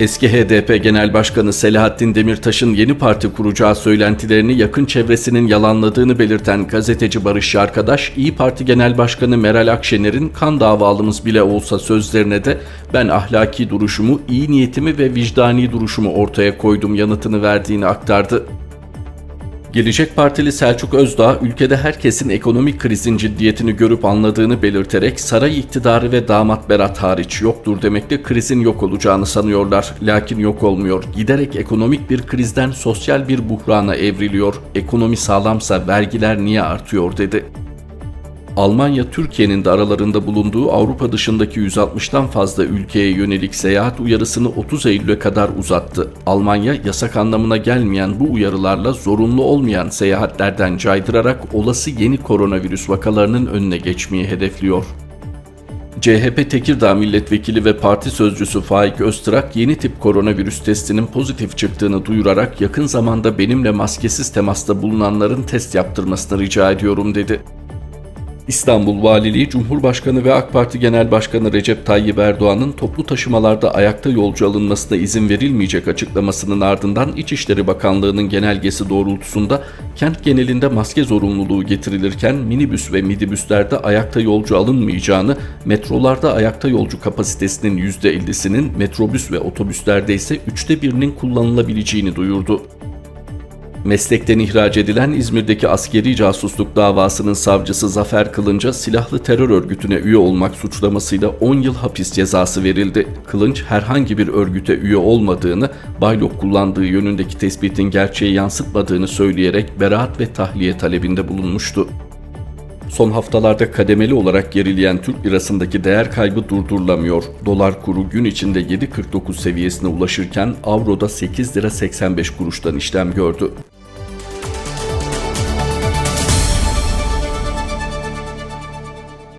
Eski HDP Genel Başkanı Selahattin Demirtaş'ın yeni parti kuracağı söylentilerini yakın çevresinin yalanladığını belirten gazeteci Barış Arkadaş, İyi Parti Genel Başkanı Meral Akşener'in kan davalımız bile olsa sözlerine de ben ahlaki duruşumu, iyi niyetimi ve vicdani duruşumu ortaya koydum yanıtını verdiğini aktardı. Gelecek Partili Selçuk Özdağ, ülkede herkesin ekonomik krizin ciddiyetini görüp anladığını belirterek saray iktidarı ve damat Berat hariç yoktur demekle krizin yok olacağını sanıyorlar. Lakin yok olmuyor. Giderek ekonomik bir krizden sosyal bir buhrana evriliyor. Ekonomi sağlamsa vergiler niye artıyor dedi. Almanya, Türkiye'nin de aralarında bulunduğu Avrupa dışındaki 160'tan fazla ülkeye yönelik seyahat uyarısını 30 Eylül'e kadar uzattı. Almanya, yasak anlamına gelmeyen bu uyarılarla zorunlu olmayan seyahatlerden caydırarak olası yeni koronavirüs vakalarının önüne geçmeyi hedefliyor. CHP Tekirdağ Milletvekili ve parti sözcüsü Faik Öztrak yeni tip koronavirüs testinin pozitif çıktığını duyurarak yakın zamanda benimle maskesiz temasta bulunanların test yaptırmasını rica ediyorum dedi. İstanbul Valiliği Cumhurbaşkanı ve AK Parti Genel Başkanı Recep Tayyip Erdoğan'ın toplu taşımalarda ayakta yolcu alınmasına izin verilmeyecek açıklamasının ardından İçişleri Bakanlığı'nın genelgesi doğrultusunda kent genelinde maske zorunluluğu getirilirken minibüs ve midibüslerde ayakta yolcu alınmayacağını, metrolarda ayakta yolcu kapasitesinin %50'sinin, metrobüs ve otobüslerde ise üçte birinin kullanılabileceğini duyurdu. Meslekten ihraç edilen İzmir'deki askeri casusluk davasının savcısı Zafer Kılınç'a silahlı terör örgütüne üye olmak suçlamasıyla 10 yıl hapis cezası verildi. Kılınç herhangi bir örgüte üye olmadığını, baylok kullandığı yönündeki tespitin gerçeği yansıtmadığını söyleyerek beraat ve tahliye talebinde bulunmuştu. Son haftalarda kademeli olarak gerileyen Türk lirasındaki değer kaybı durdurulamıyor. Dolar kuru gün içinde 7.49 seviyesine ulaşırken avroda 8 lira 85 kuruştan işlem gördü.